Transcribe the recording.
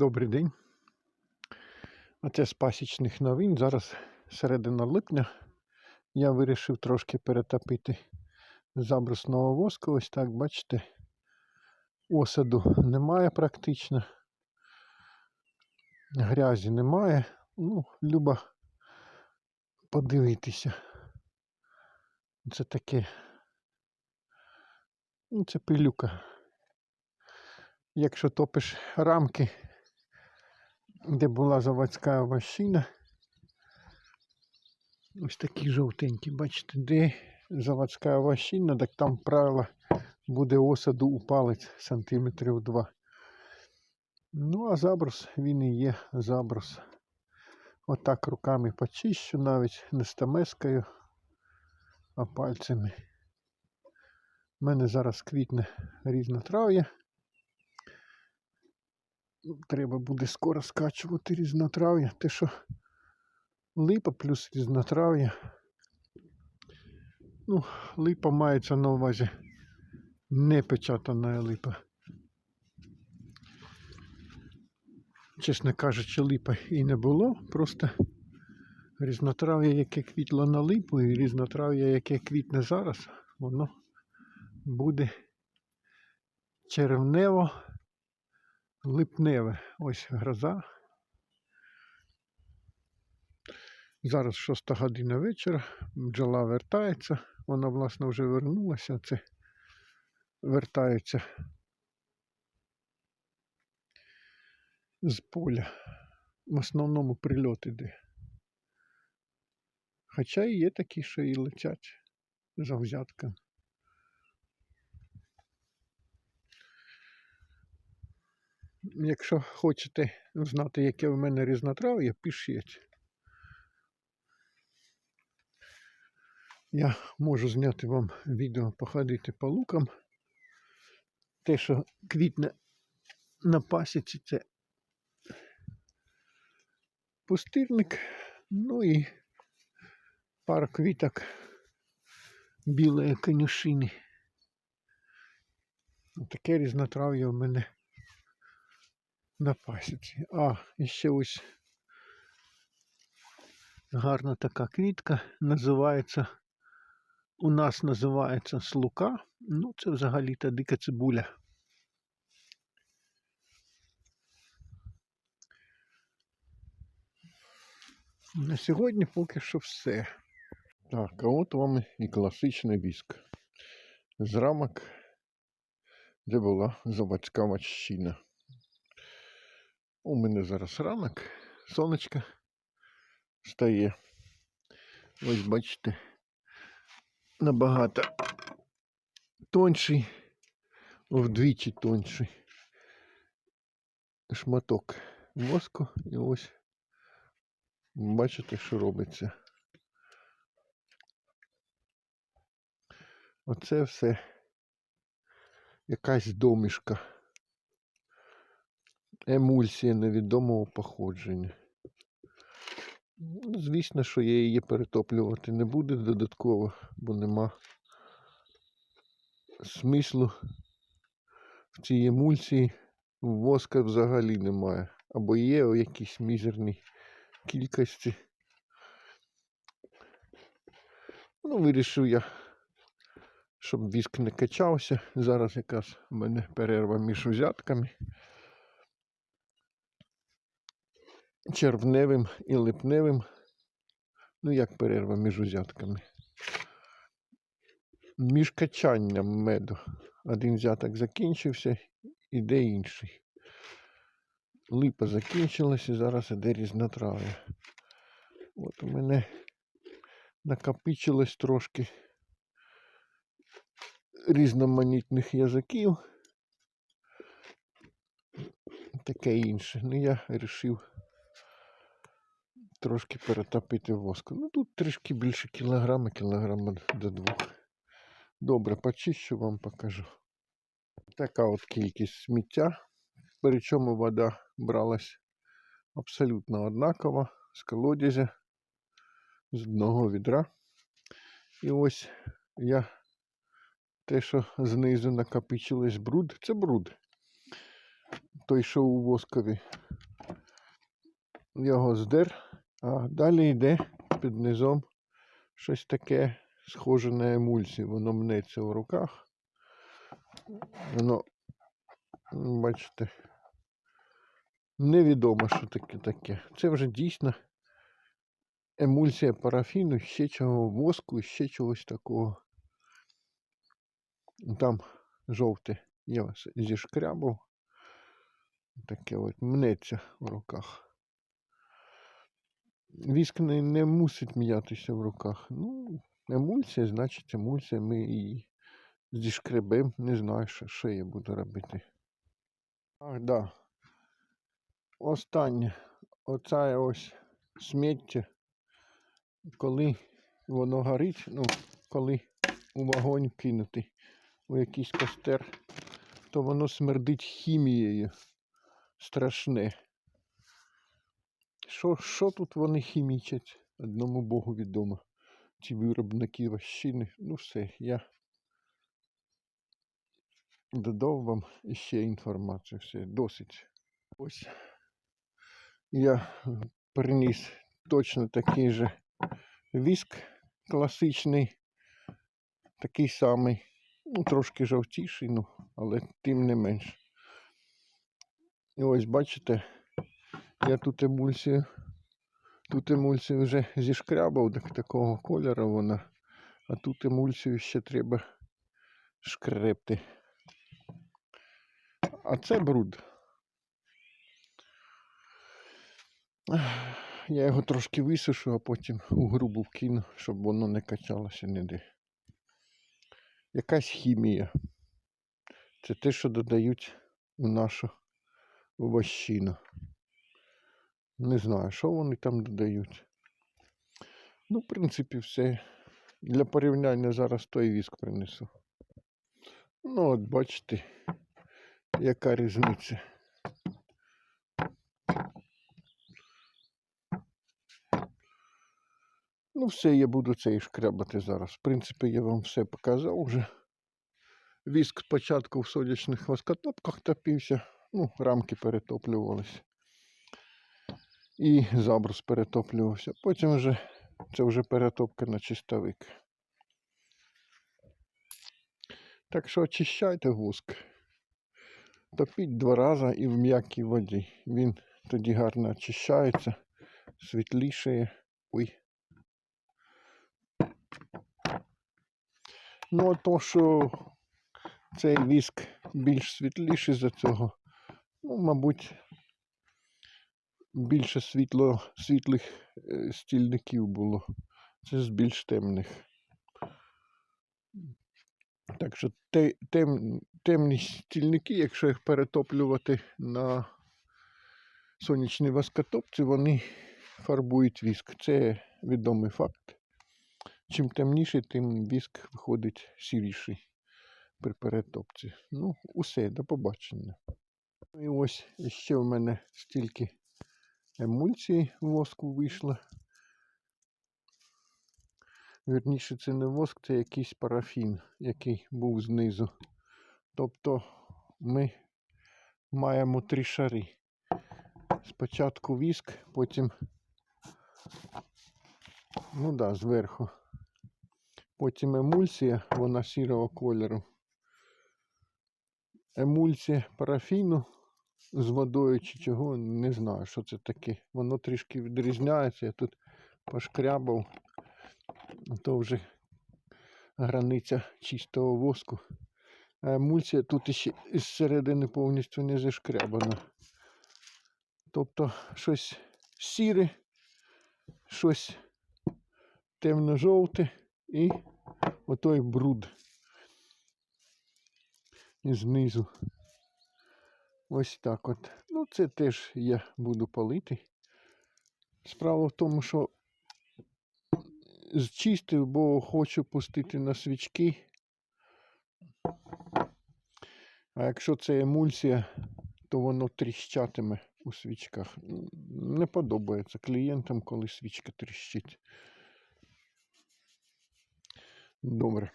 Добрий день. Оце з пасічних новин. Зараз середина липня. Я вирішив трошки перетопити забрусного воску. Ось так, бачите, осаду немає практично. Грязі немає. Ну, любо подивитися. Це таке. Ну, це пилюка. Якщо топиш рамки, де була заводська овощина, ось такі жовтенькі, бачите, де заводська овощина, так там правило буде осаду у палець сантиметрів 2. Ну, а заброс, він і є заброс. Отак руками почищу, навіть не стамескаю, а пальцями. У мене зараз квітне різнотрав'я. Треба буде скоро скачувати різнотрав'я. Те, що липа плюс різнотрав'я. Ну, липа мається на увазі не печатана липа. Чесно кажучи, липа і не було. Просто різнотрав'я, яке квітло на липу, і різнотрав'я, яке квітне зараз, воно буде червнево липневе. Ось гроза. Зараз 6 година вечора, бджола вертається, вона, власне, вже вернулася, це вертається з поля. В основному прильот іде. Хоча і є такі, що і летять за Якщо хочете знати, яке в мене різнотрав'я, пишіть. Я можу зняти вам відео походити по лукам. Те, що квітне на пасіці, це пустирник, ну і пара квіток білої конюшини. Таке різнотрав'я в мене на пасіці. А, і ще ось гарна така квітка. Називається, у нас називається слука. Ну, це взагалі-то дика цибуля. На сьогодні поки що все. Так, а от вам і класичний віск. З рамок, де була заводська ващина. У мене зараз ранок, сонечко стає. Ось бачите, набагато тонший, вдвічі тонший шматок воску і ось бачите, що робиться. Оце все якась домішка емульсія невідомого походження. Ну, Звісно, що я її перетоплювати не буду додатково, бо нема смислу в цій емульсії воска взагалі немає. Або є у якійсь мізерній кількості. Ну, вирішив я, щоб віск не качався. Зараз якраз у мене перерва між узятками. Червневим і липневим. Ну, як перерва між узятками. Між качанням меду. Один взяток закінчився, іде інший. Липа закінчилася, зараз іде різнотрав'я. От у мене накопичилось трошки різноманітних язиків. Таке інше. Ну я вирішив трошки перетопити воску. Ну тут трішки більше кілограма, кілограма до двох. Добре, почищу вам покажу. Така от кількість сміття. Причому вода бралась абсолютно однакова з колодязя, з одного відра. І ось я те, що знизу накопичилось бруд, це бруд. Той, що у воскові його здер, а далі йде під низом щось таке схоже на емульсію. Воно мнеться в руках. Воно, бачите, невідомо, що таке таке. Це вже дійсно емульсія парафіну, ще чого воску, ще чогось такого. Там жовте я зішкрябав. Таке от мнеться в руках. Віск не, не мусить м'ятися в руках. Ну, емульсія, значить емульсія. Ми її зішкребем. Не знаю, що, що я буду робити. Ах, да. Останнє. Оце ось сміття. Коли воно горить, ну, коли у вогонь кинути у якийсь костер, то воно смердить хімією. Страшне. Що, що тут вони хімічать? Одному Богу відомо. Ці виробники ващини. Ну все, я додав вам іще інформацію. Все, досить. Ось я приніс точно такий же віск класичний, такий самий, ну, трошки жовтіший, ну, але тим не менш. І ось бачите, я тут емульсію, тут емульсію вже зішкрябав так, такого кольору вона, а тут емульсію ще треба шкрепти. А це бруд. Я його трошки висушу, а потім у грубу вкину, щоб воно не качалося ніде. Якась хімія. Це те, що додають у нашу вощину. Не знаю, що вони там додають. Ну, в принципі, все. Для порівняння зараз той віск принесу. Ну, от бачите, яка різниця. Ну, все, я буду цей шкрябати зараз. В принципі, я вам все показав вже. Віск спочатку в сонячних воскотопках топився, ну, рамки перетоплювалися. І забрус перетоплювався. Потім вже це вже перетопка на чистовик. Так що очищайте воск. Топіть два рази і в м'якій воді. Він тоді гарно очищається, світлішає. Ой. Ну, а то, що цей віск більш світліший за цього, ну, мабуть, більше світло, світлих е, стільників було. Це з більш темних. Так що те, тем, темні стільники, якщо їх перетоплювати на сонячній воскотопці, вони фарбують віск. Це відомий факт. Чим темніше, тим віск виходить сіріший при перетопці. Ну, усе, до побачення. І ось ще в мене стільки емульсії воску вийшло. Вірніше, це не воск, це якийсь парафін, який був знизу. Тобто ми маємо три шари. Спочатку віск, потім, ну да, зверху. Потім емульсія, вона сірого кольору. Емульсія парафіну з водою чи чого, не знаю, що це таке. Воно трішки відрізняється. Я тут пошкрябав, то вже границя чистого воску. А емульсія тут ще із середини повністю не зашкрябана. Тобто щось сіре, щось темно-жовте і отой бруд. І знизу. Ось так от. Ну, це теж я буду палити. Справа в тому, що зчистив, бо хочу пустити на свічки. А якщо це емульсія, то воно тріщатиме у свічках. Не подобається клієнтам, коли свічка тріщить. Добре.